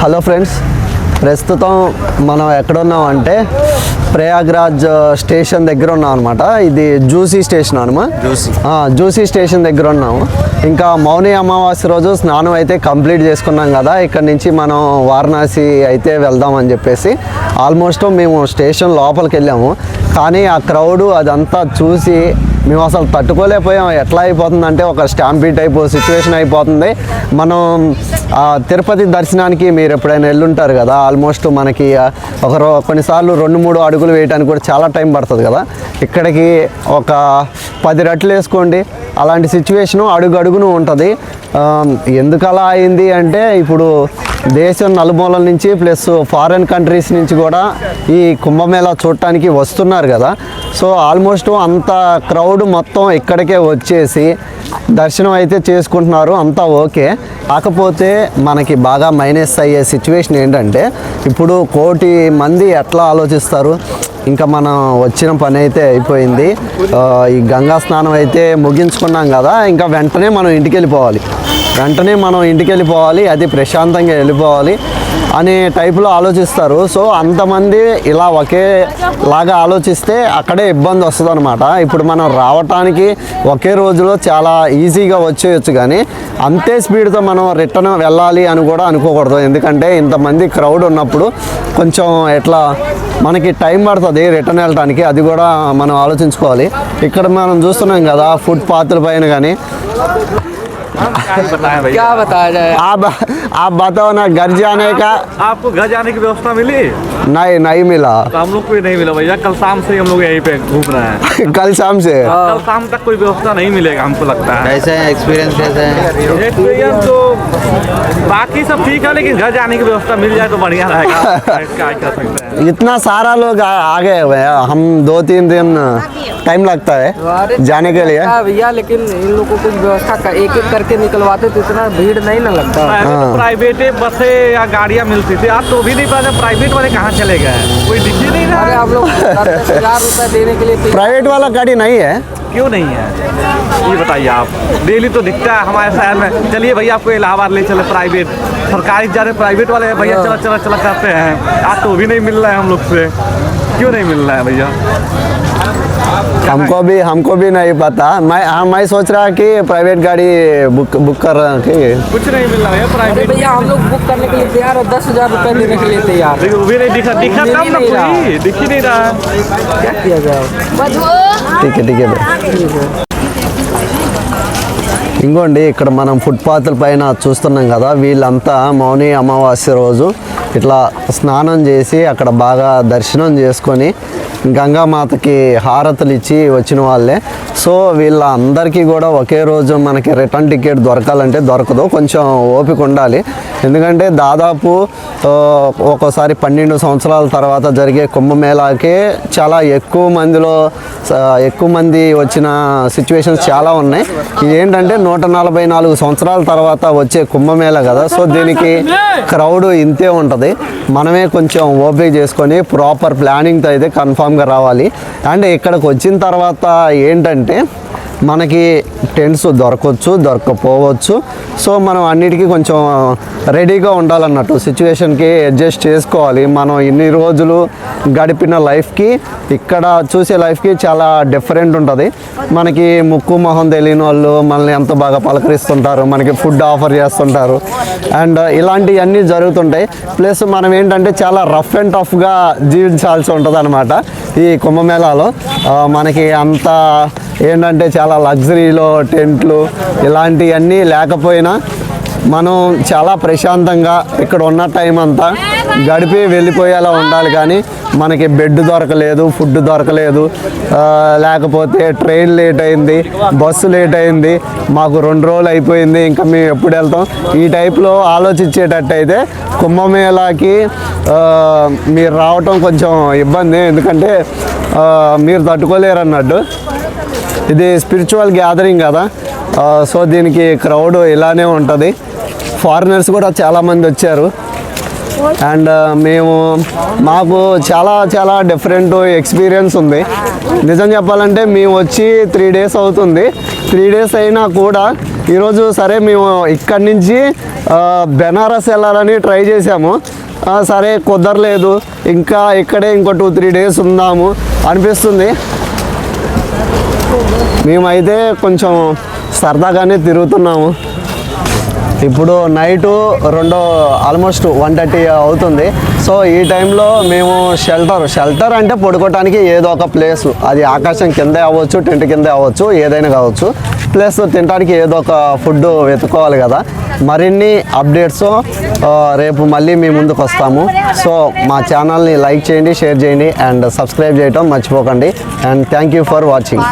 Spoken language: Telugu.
హలో ఫ్రెండ్స్ ప్రస్తుతం మనం ఎక్కడున్నాం అంటే ప్రయాగ్రాజ్ స్టేషన్ దగ్గర ఉన్నాం అనమాట ఇది జూసీ స్టేషన్ అనమా జూసీ. జూసీ స్టేషన్ దగ్గర ఉన్నాము ఇంకా మౌని అమావాస్య రోజు స్నానం అయితే కంప్లీట్ చేసుకున్నాం కదా. ఇక్కడ నుంచి మనం వారణాసి అయితే వెళ్దామని చెప్పేసి ఆల్మోస్ట్ మేము స్టేషన్ లోపలికి వెళ్ళాము కానీ ఆ క్రౌడ్ అదంతా చూసి మేము అసలు తట్టుకోలేకపోయాం. ఎట్లా అయిపోతుందంటే ఒక స్టాంపీ టైప్ సిచ్యువేషన్ అయిపోతుంది. మనం ఆ, తిరుపతి దర్శనానికి మీరు ఎప్పుడైనా వెళ్ళుంటారు కదా ఆల్మోస్ట్ మనకి ఒక కొన్నిసార్లు రెండు మూడు అడుగులు వేయడానికి కూడా చాలా టైం పడుతుంది కదా. ఇక్కడికి ఒక పది రెట్లు వేసుకోండి. అలాంటి సిచ్యువేషను అడుగు అడుగును ఉంటుంది. ఎందుకు అలా అయింది అంటే ఇప్పుడు దేశం నలుమూలల నుంచి ప్లస్ ఫారిన్ కంట్రీస్ నుంచి కూడా ఈ కుంభమేళా చూడటానికి వస్తున్నారు కదా. సో ఆల్మోస్ట్ అంత క్రౌడ్ మొత్తం ఇక్కడికే వచ్చేసి దర్శనం అయితే చేసుకుంటున్నారు అంతా ఓకే. కాకపోతే మనకి బాగా మైనస్ అయ్యే సిచ్యువేషన్ ఏంటంటే ఇప్పుడు కోటి మంది ఎట్లా ఆలోచిస్తారు? ఇంకా మనం వచ్చిన పని అయితే అయిపోయింది. ఈ గంగా స్నానం అయితే ముగించుకున్నాం కదా ఇంకా వెంటనే మనం ఇంటికి వెళ్ళిపోవాలి. వెంటనే మనం ఇంటికి వెళ్ళిపోవాలి అది ప్రశాంతంగా వెళ్ళిపోవాలి అనే టైపులో ఆలోచిస్తారు. సో అంతమంది ఇలా ఒకేలాగా ఆలోచిస్తే అక్కడే ఇబ్బంది వస్తుంది అనమాట ఇప్పుడు మనం రావటానికి ఒకే రోజులో చాలా ఈజీగా వచ్చేయచ్చు కానీ అంతే స్పీడ్తో మనం రిటర్న్ వెళ్ళాలి అని కూడా అనుకోకూడదు. ఎందుకంటే ఇంతమంది క్రౌడ్ ఉన్నప్పుడు కొంచెం ఎట్లా మనకి టైం పడుతుంది రిటర్న్ వెళ్ళడానికి అది కూడా మనం ఆలోచించుకోవాలి. ఇక్కడ మనం చూస్తున్నాం కదా ఫుట్ పాత్ర పైన కానీ बताएं भैया क्या बताया जाए आप आप बताओ ना घर जाने का आपको घर जाने की व्यवस्था मिली? नहीं नहीं मिला। तो हम लोग को भी नहीं मिला भैया कल शाम से हम लोग यहीं पे घूम रहे हैं। कल शाम से? कल शाम तक कोई व्यवस्था नहीं मिलेगा हमको लगता है। कैसे है एक्सपीरियंस कैसे है? एक्सपीरियंस तो बाकी सब ठीक है लेकिन घर जाने की व्यवस्था मिल जाए तो बढ़िया रहेगा। क्या कर सकते हैं। इतना सारा लोग आ, गए हुए हैं हम दो तीन दिन टाइम लगता है जाने के लिए। हाँ भैया लेकिन इन लोगों को कुछ व्यवस्था एक एक करके निकलवाते तो इतना भीड़ नहीं ना लगता। तो प्राइवेट बसें या गाड़ियाँ मिलती थी। आज तो भी नहीं पता प्राइवेट वाले कहाँ चले गए हैं। कोई दिख ही नहीं रहा अरे आप लोग हज़ार रुपए देने के लिए प्राइवेट वाला गाड़ी नहीं है। क्यों नहीं है? ये बताइए आप। डेली तो दिखता है हमारे शहर में। चलिए भैया आपको इलाहाबाद ले चले प्राइवेट। सरकारी जा रहे प्राइवेट वाले भैया चला चला चला करते हैं। आज तो भी नहीं मिल रहा है हम लोग से। क्यों नहीं मिल रहा है भैया? हमको भी हमको भी नहीं पता मैं हाँ मैं सोच रहा कि प्राइवेट गाड़ी बुक बुक कर रहा कि कुछ नहीं मिल रहा है अरे प्राइवेट भैया हम लोग बुक करने के लिए तैयार है दस हजार रुपए देने के लिए तैयार है देखिए वो भी नहीं दिखा दिखा मिल तब ही ना नहीं रहा। कोई दिख ही नहीं रहा है क्या किया जाए ठीक है ठीक है ఇంకోండి ఇక్కడ మనం ఫుట్పాత్ల పైన చూస్తున్నాం కదా వీళ్ళంతా మౌని అమావాస్య రోజు ఇట్లా స్నానం చేసి అక్కడ బాగా దర్శనం చేసుకొని గంగామాతకి హారతులు ఇచ్చి వచ్చిన వాళ్ళే. సో వీళ్ళందరికీ కూడా ఒకే రోజు మనకి రిటర్న్ టికెట్ దొరకాలంటే దొరకదు. కొంచెం ఓపిక ఉండాలి. ఎందుకంటే దాదాపు ఒక్కోసారి పన్నెండు సంవత్సరాల తర్వాత జరిగే కుంభమేళాకే చాలా ఎక్కువ మందిలో ఎక్కువ మంది వచ్చిన సిచ్యువేషన్స్ చాలా ఉన్నాయి. ఇది ఏంటంటే నూట నలభై నాలుగు సంవత్సరాల తర్వాత వచ్చే కుంభమేళ కదా. సో దీనికి క్రౌడ్ ఇంతే ఉంటుంది. మనమే కొంచెం ఓపిక చేసుకొని ప్రాపర్ ప్లానింగ్తో అయితే కన్ఫామ్గా రావాలి. అండ్ ఇక్కడికి వచ్చిన తర్వాత ఏంటంటే మనకి టెంట్స్ దొరకవచ్చు దొరకపోవచ్చు. సో మనం అన్నిటికీ కొంచెం రెడీగా ఉండాలన్నట్టు సిచ్యువేషన్కి అడ్జస్ట్ చేసుకోవాలి. మనం ఇన్ని రోజులు గడిపిన లైఫ్కి ఇక్కడ చూసే లైఫ్కి చాలా డిఫరెంట్ ఉంటుంది. మనకి ముక్కు మొహం తెలియని వాళ్ళు మనల్ని ఎంత బాగా పలకరిస్తుంటారు. మనకి ఫుడ్ ఆఫర్ చేస్తుంటారు. అండ్ ఇలాంటివన్నీ జరుగుతుంటాయి. ప్లస్ మనం ఏంటంటే చాలా రఫ్ అండ్ టఫ్గా జీవించాల్సి ఉంటుంది అనమాట ఈ కుంభమేళాలో మనకి అంత ఏంటంటే చాలా లగ్జరీలో టెంట్లు ఇలాంటివన్నీ లేకపోయినా మనం చాలా ప్రశాంతంగా ఇక్కడ ఉన్న టైం అంతా గడిపి వెళ్ళిపోయేలా ఉండాలి కానీ మనకి బెడ్ దొరకలేదు ఫుడ్ దొరకలేదు. లేకపోతే ట్రైన్ లేట్ అయింది బస్సు లేట్ అయింది మాకు రెండు రోజులు అయిపోయింది ఇంకా మేము ఎప్పుడు వెళ్తాం? ఈ టైప్లో ఆలోచించేటట్టయితే కుంభమేళాకి మీరు రావటం కొంచెం ఇబ్బంది. ఎందుకంటే మీరు తట్టుకోలేరు అన్నట్టు ఇది స్పిరిచువల్ గ్యాదరింగ్ కదా. సో దీనికి క్రౌడ్ ఇలానే ఉంటుంది. ఫారినర్స్ కూడా చాలామంది వచ్చారు. అండ్ మేము మాకు చాలా చాలా డిఫరెంట్ ఎక్స్పీరియన్స్ ఉంది. నిజం చెప్పాలంటే మేము వచ్చి త్రీ డేస్ అవుతుంది. త్రీ డేస్ అయినా కూడా ఈరోజు సరే మేము ఇక్కడి నుంచి బెనారస్ వెళ్ళాలని ట్రై చేసాము సరే కుదరలేదు. ఇంకా ఇక్కడే ఇంకో టూ త్రీ డేస్ ఉందాము అనిపిస్తుంది. మేమైతే కొంచెం సరదాగానే తిరుగుతున్నాము. ఇప్పుడు నైటు రెండో ఆల్మోస్ట్ వన్ థర్టీ అవుతుంది. సో ఈ టైంలో మేము షెల్టర్ షెల్టర్ అంటే పడుకోవటానికి ఏదో ఒక ప్లేస్ అది ఆకాశం కిందే అవ్వచ్చు టెంట్ కిందే అవ్వచ్చు ఏదైనా కావచ్చు. ప్లస్ తినడానికి ఏదో ఒక ఫుడ్ వెతుక్కోవాలి కదా. మరిన్ని అప్డేట్స్ రేపు మళ్ళీ మీ ముందుకు వస్తాము. సో మా ఛానల్ని లైక్ చేయండి షేర్ చేయండి అండ్ సబ్స్క్రైబ్ చేయటం మర్చిపోకండి. And thank you for watching